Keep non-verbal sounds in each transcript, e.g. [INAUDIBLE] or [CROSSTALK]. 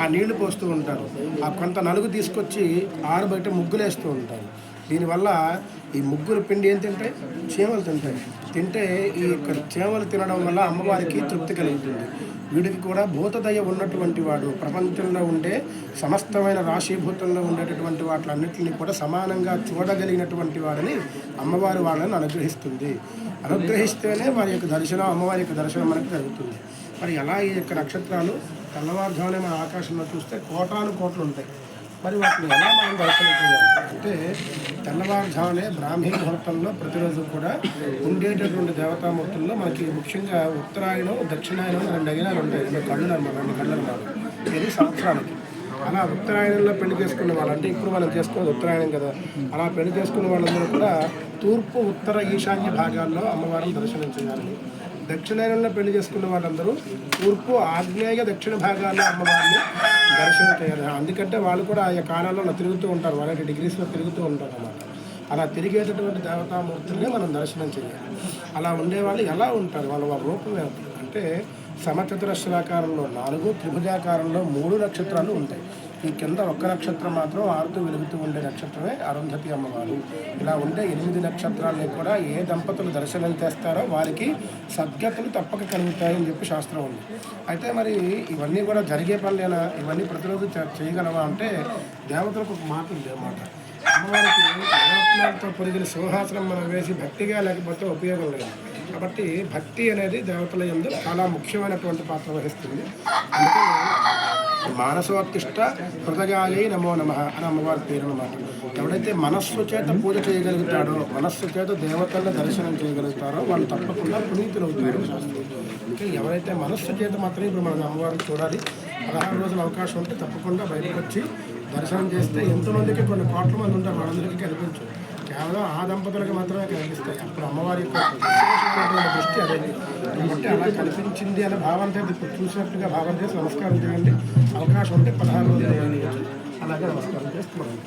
ఆ నీళ్ళు పోస్తూ ఉంటారు. ఆ కొంత నలుగు తీసుకొచ్చి ఆరు బయట ముగ్గులేస్తూ ఉంటారు. దీనివల్ల ఈ ముగ్గురు పిండి ఏం తింటాయి? చీమలు తింటాయి. తింటే ఈ యొక్క చీమలు తినడం వల్ల అమ్మవారికి తృప్తి కలుగుతుంది వీడికి కూడా భూతదయ ఉన్నటువంటి వాడు ప్రపంచంలో ఉండే సమస్తమైన రాశీభూతంలో ఉండేటటువంటి వాటిలన్నింటినీ కూడా సమానంగా చూడగలిగినటువంటి వాడని అమ్మవారు వాళ్ళని అనుగ్రహిస్తుంది. అనుగ్రహిస్తేనే వారి యొక్క దర్శనం అమ్మవారి యొక్క దర్శనం మనకు జరుగుతుంది. మరి ఎలా ఈ యొక్క నక్షత్రాలు తెల్లవారుజామునే మన ఆకాశంలో చూస్తే కోటాను కోట్లు ఉంటాయి. మరి వాటిని ఎలా మనం దర్శనం అంటే తెల్లవారుజామునే బ్రాహ్మీ ముహూర్తంలో ప్రతిరోజు కూడా ఉండేటటువంటి దేవతామూర్తుల్లో మనకి ముఖ్యంగా ఉత్తరాయణం దక్షిణాయనం రెండు అగినాలు ఉంటాయి. రెండు కళ్ళు అన్నమాట రెండు కళ్ళు అనమాట ఇది సంవత్సరానికి. అలా ఉత్తరాయణంలో పెళ్ళి చేసుకున్న వాళ్ళు అంటే ఇప్పుడు మనం చేసుకున్నది ఉత్తరాయణం కదా. అలా పెళ్ళి చేసుకున్న వాళ్ళందరూ కూడా తూర్పు ఉత్తర ఈశాన్య భాగాల్లో అమ్మవారిని దర్శనం చేయాలి. దక్షిణాయనంలో పెళ్ళి చేసుకున్న వాళ్ళందరూ తూర్పు ఆగ్నేయ దక్షిణ భాగాల్లో అమ్మవారిని దర్శనం చేయాలి. అందుకంటే వాళ్ళు కూడా ఆయా కాలాల్లో తిరుగుతూ ఉంటారు. వాళ్ళకి డిగ్రీస్లో తిరుగుతూ ఉంటారు అన్నమాట. అలా తిరిగేటటువంటి దేవతామూర్తులనే మనం దర్శనం చేయాలి. అలా ఉండేవాళ్ళు ఎలా ఉంటారు? వాళ్ళ వాళ్ళ రూపం అంటే సమచతురస్రాకారంలో నాలుగు త్రిభుజాకారంలో మూడు నక్షత్రాలు ఉంటాయి. ఈ కింద ఒక్క నక్షత్రం మాత్రం ఆరుతూ వెలుగుతూ ఉండే నక్షత్రమే అరుంధతి అమ్మవారు. ఇలా ఉండే ఎనిమిది నక్షత్రాలని కూడా ఏ దంపతులు దర్శనం చేస్తారో వారికి సద్గతులు తప్పక కలుగుతాయని చెప్పి శాస్త్రం ఉంది. అయితే మరి ఇవన్నీ కూడా జరిగే పనులేనా? ఇవన్నీ ప్రతిరోజు చేయగలవా అంటే దేవతలకు ఒక మాట ఉంది అన్నమాట అమ్మవారికి నవరత్నాలతో పొరిగిన సింహాసనం మనం వేసి భక్తిగా లేకపోతే ఉపయోగం లేదు. కాబట్టి భక్తి అనేది దేవతల యందు చాలా ముఖ్యమైనటువంటి పాత్ర వహిస్తుంది. అందుకే మానసోత్తిష్ట హృదయాయై నమో నమ అని అమ్మవారి పేరు అనమాట ఎవడైతే మనస్సు చేత పూజ చేయగలుగుతాడో మనస్సు చేత దేవతలను దర్శనం చేయగలుగుతారో వాళ్ళు తప్పకుండా పునీతులు అవుతారు ఇంకా ఎవరైతే మనస్సు చేత మాత్రమే ఇప్పుడు మనం అమ్మవారిని చూడాలి పదహారు రోజుల అవకాశం ఉంటే తప్పకుండా బయటకు వచ్చి దర్శనం చేస్తే ఎంతమందికి కొన్ని కోట్ల మంది ఉంటారు వాళ్ళందరికీ కనిపించు. కేవలం ఆ దంపతులకు మాత్రమే కనిపిస్తాయి. అప్పుడు అమ్మవారి యొక్క దృష్టి అదే కాబట్టి అలా కనిపించింది అనే భావన చేత ఇప్పుడు చూసినట్టుగా భావన చేసి నమస్కారం చేయండి. అవకాశం ఉంటే పదహారు రోజులు అలాగే నమస్కారం చేస్తున్నాం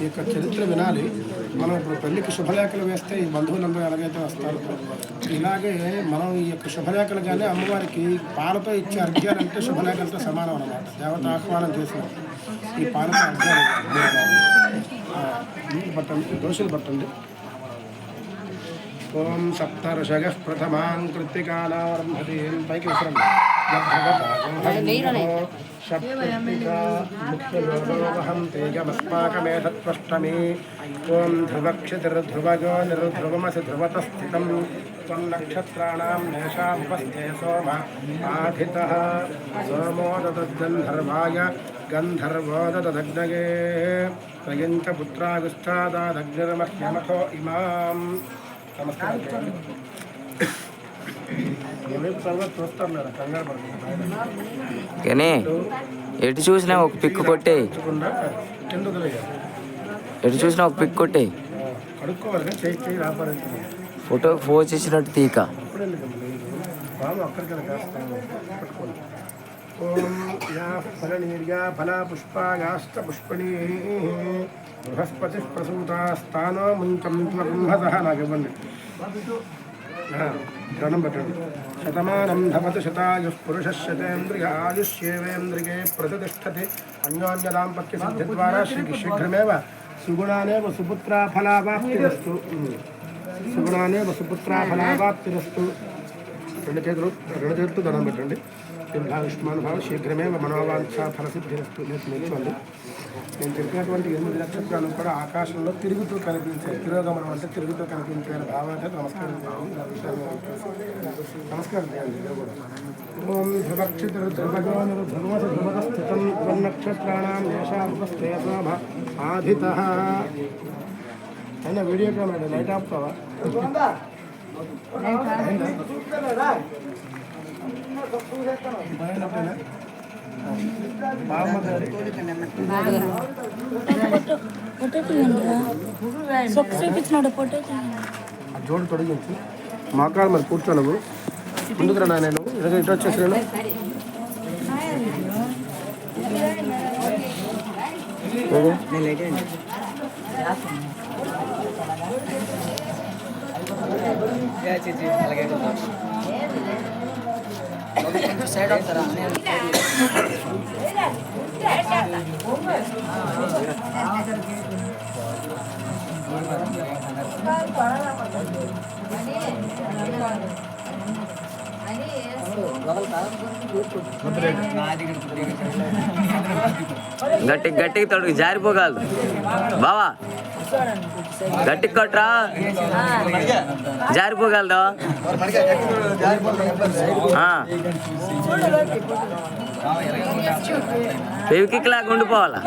ఈ యొక్క చరిత్ర వినాలి. మనం ఇప్పుడు పెళ్ళికి శుభలేఖలు వేస్తే ఈ బంధువులందరూ ఎలాగైతే వస్తారు ఇలాగే మనం ఈ యొక్క శుభలేఖలు కానీ అమ్మవారికి పాలతో ఇచ్చే అర్ఘ్యాలంటే శుభలేఖలతో సమానం అన్నమాట. దేవత ఆహ్వానం చేసినప్పుడు ఈ పాలతో అర్ఘ్యాలు నీళ్ళు పట్టండి దోశలు పట్టండి ఓం సప్తర్షగ ప్రథమాన్ కృత్తికానారంభతీం పైకి విసరండి ముఖ్యయోగం తేజమస్మాకమేధత్వష్టమి ఓం ధ్రువక్షితిర్ధ్రువజో నిర్ధ్రువమసి ధ్రువతస్థితం త్వం నక్షత్రాణాం నేషాముపస్థే సోమ ఆధితः సోమో దద్గంధర్వాయ గంధర్వో దదగ్నగే త్రయంచ పుత్రాగుష్టాదాదగ్నిర్మహ్యమథో ఇమాం నమస్కారం కానీ ఎటు చూసినా ఒక పిక్ కొట్టే. ఎటు చూసినా ఒక పిక్ కొట్టే. ఫోటో ఫోజ్ ఇచ్చినట్టు తీక. ఓం యా ఫలనీర్యా ఫలా బృహస్పతి ప్రసూతాస్థానో ముంచం బ్రహ్మత నాకు ఇవ్వండి ఆ, పెట్టండి. శతమానం ధమతి శతాయు పురుష శతేంద్రియ ఆయుష్యేవేంద్రిగే ప్రతిష్టతి. అన్యోన్యదాంపత్య సిద్ధి ద్వారా శీఘ్ర శీఘ్రమేవ సుగుణానేవ సుపుత్రా ఫలావాప్తిరస్తు సుగుణానే వసుపుత్రా రెండు చేతులు రెండు చేతులు దండం పెట్టండి. దీర్ఘాయుష్మాన్ భావ శీఘ్రమే మనోవాంఛ ఫలసిద్ధిరస్తు నేర్చుకోండి నేను చెప్పినటువంటి ఎనిమిది నక్షత్రాలు కూడా ఆకాశంలో తిరుగుతూ కనిపించే తిరోగమనం అంటే తిరుగుతూ కనిపించే భావన నమస్కారం నమస్కారం చేయాలి ఇది కూడా. ఓం ధ్రువక్షిత ధ్రువస ధ్రువత స్థితం ధ్రువనక్షత్రాణం దేశాపస్థే ఆధిత. అయినా వీడియో కెమెరా లైట్ ఆపుతావా ఫోటో తీయండి సొక్కు చూపించినాడు జోడు మరి కూర్చోను ముందుకు రా నేను ఇలాగ ఇటు వచ్చేసి నేను సైడ్ అవుతారా గట్టి గట్టికి తడుగు జారిపోగలదు. బావా. గట్టికి కొట్రా. జారిపోగలదు? పెవికిక్ లాగా ఉండిపోవాలా?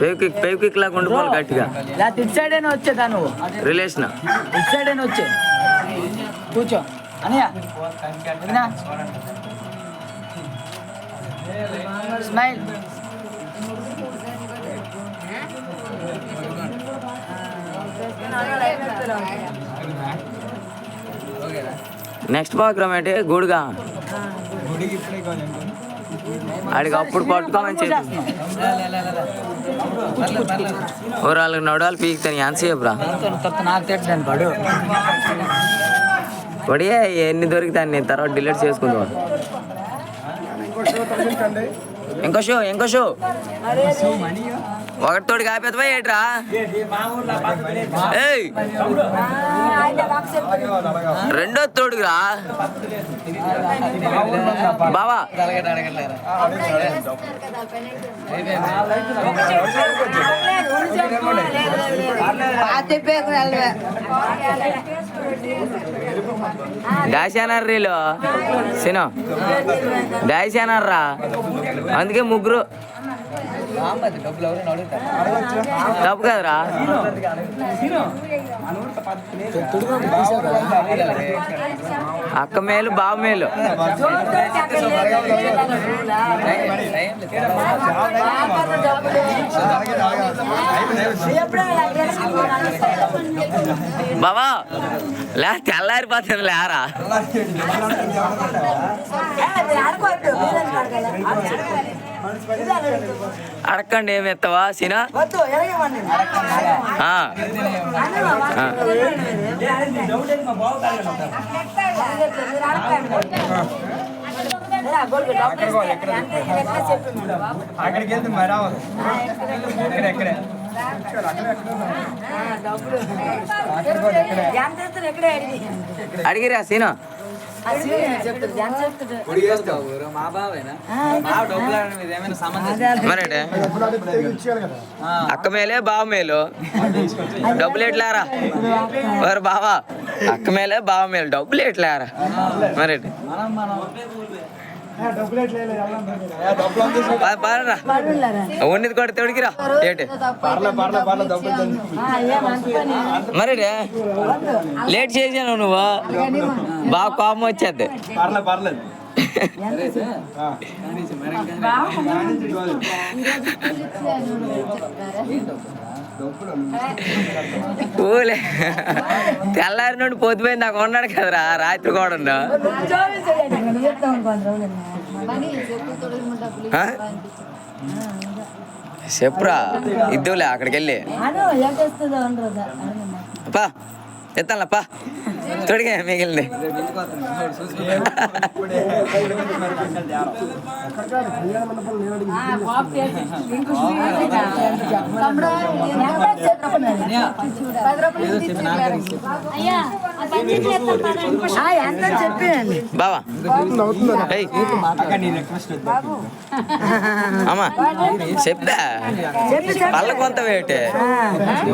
పెవికిక్ పెవికిక్ లాగా ఉండిపోవాలి గట్టిగా. ఇటు సైడ్ అయినా వచ్చేదా నువ్వు? రిలేషన్ ఇటు సైడ్ అయినా వచ్చే. కూర్చో. అనయ్య. స్మైల్ నెక్స్ట్ ప్రోగ్రామ్ ఏంటి? గూడుగా. ఆడికి అప్పుడు పట్టుకోమని చెప్పి. ఊరాళ్ళకి నడవాలి పీకుతాను ఎంతసేపురా పడియే ఎన్ని దొరికితే నేను తర్వాత డిలీట్ చేసుకుందాం. ఇంకో షో ఇంకో షో. ఒకటి తోడు ఏట్రా? ఏయ్! రెండో తోడురా బావా. డాష్ అన్నారు రీలు. సినో. డాష్ అన్నారా అందుకే ముగ్గురు. డబ్బు కదరా అక్క మేలు బావ మేలు. బావా లే తెల్లారిపోతుంది లేరా? అడగండి ఏమి ఎత్తవా సినా ఆ. ఆ. అక్కడికి వెళ్తే మరి రావాలి ఇక్కడ ఎక్కడే అడిగిరా సీనా అక్క మేలే బావ మేలు. డబ్బులు ఎట్లారా? మరి బావా? అక్క మేలే బావ మేలు. డబ్బులు ఎట్లారా? మరి మనం మనం. పాడరా ఉన్నది కూడా తొడిగిరా ఏటి పర్లే పర్లే పర్లే డబ్బులు మరి లేట్ చేసాను నువ్వు బాగా కోపం వచ్చేది పర్లే పర్లేదు ఊలే. తెల్లారి నుండి పొద్దుపోయింది నాకు ఉన్నాడు కదరా రాత్రి కూడా? చెప్పురా ఇద్దులే అక్కడికి వెళ్ళి పా ఎత్తాలా పా. తొడిగా మిగిలింది. బావా. అమ్మా చెప్తా పళ్ళ కొంత వేటే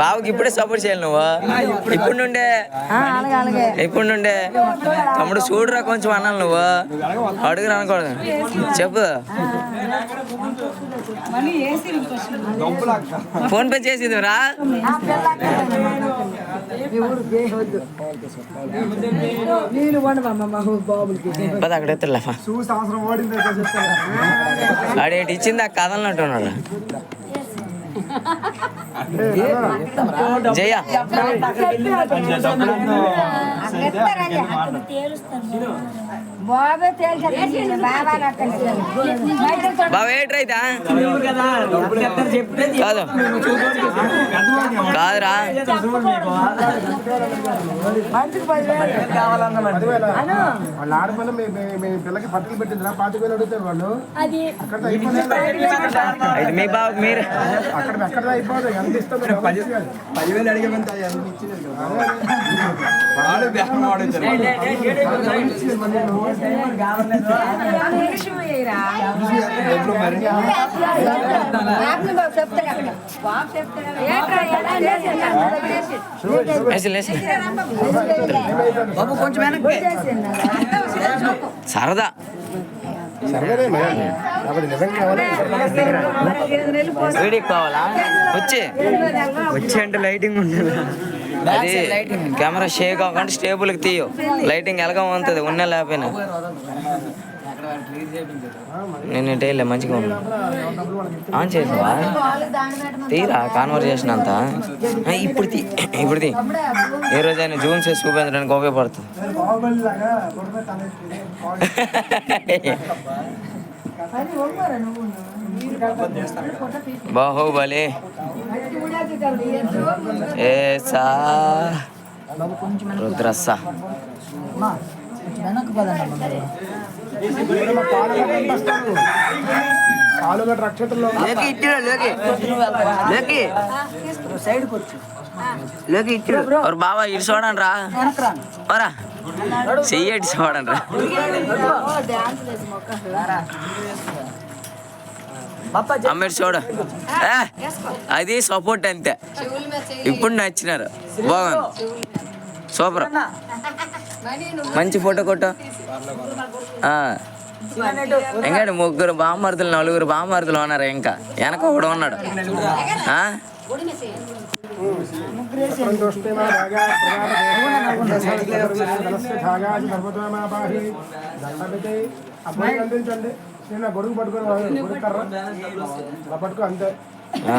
బావకి ఇప్పుడే సపోర్ట్ చేయాలి నువ్వు. ఇప్పుడు నుండే ఇప్పుడు నుండే తమ్ముడు చూడురా కొంచెం అన్నాను నువ్వు. అడుగురా అనకూడదు. చెప్పు. ఫోన్ పే చేసింది రా. పద అక్కడ ఎత్తులే ఆడేటి ఇచ్చింది ఆ కథలు అంటున్నాడు. జయ. తేల్చి బాబా బావ ఏట్రైతా కాదు కాదురా వాళ్ళ ఆడపిల్ల మీ పిల్లకి పట్టలు పెట్టిందిరా పాతిక వేలు అడుగుతారు వాళ్ళు అది అక్కడ అయిపోతుంది ఇది మీ బావ మీరు. అక్కడ ఎక్కడ అయిపోదు ఎంత ఇస్తుంది పది పదివేలు కదా వాడు బాబు కొంచెం సరదా వీడికి కావాలా వచ్చి వచ్చి అంటే లైటింగ్ ఉండదు అది కెమెరా షేక్ అవ్వకుండా స్టేబుల్కి తీయు. లైటింగ్ ఎలాగ ఉంటుంది ఉన్న లేకపోయినా. నేను ఇటే మంచిగా ఉంది ఆన్ చేసావా? తీరా కాన్వర్జేషన్ అంతా? ఇప్పుడు తీ ఇప్పుడు తీ. ఏ రోజైనా జూమ్ చేసి చూపించడానికి ఉపయోగపడుతుంది. [LAUGHS] [LAUGHS] బాహుబలి. ఏసా రుద్రస్స లేకి ఇచ్చాడు బావా ఇటు చూడండి రా. చెయ్యి ఇటు చూడండి రా. బాప్పా అమ్మ ఇటు చూడు. అది సపోర్ట్ అంతే. ఇప్పుడు నచ్చినారు. బాగుంది. సూపర్. మంచి ఫోటో కొట్టు. ఆ. ఇంకాడు ముగ్గురు బామ్మర్దులు నలుగురు బామ్మర్దులు ఉన్నారు ఇంకా. వెనక ఒకడు ఉన్నాడు. ఆ? నేను గొడుగు పట్టుకొని గొడుగు కర్ర పట్టుకో అంతే. ఆ.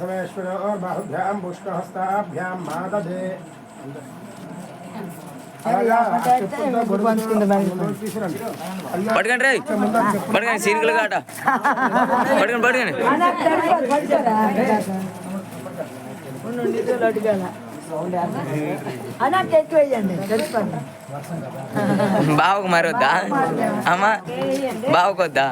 సమేశ్వర బాహుభ్యాం పుష్పహస్తాభ్యాం. అయ్యా, పట్టుకోండి రే. పట్టుకోండి సీరికలు కాట. పట్టుకోండి పట్టుకోండి. అన్నట్టు ఎక్కువ వేయండి తెలుసుకోండి [LAUGHS] బావకు మరి వద్దా అమ్మా బావకు వద్దా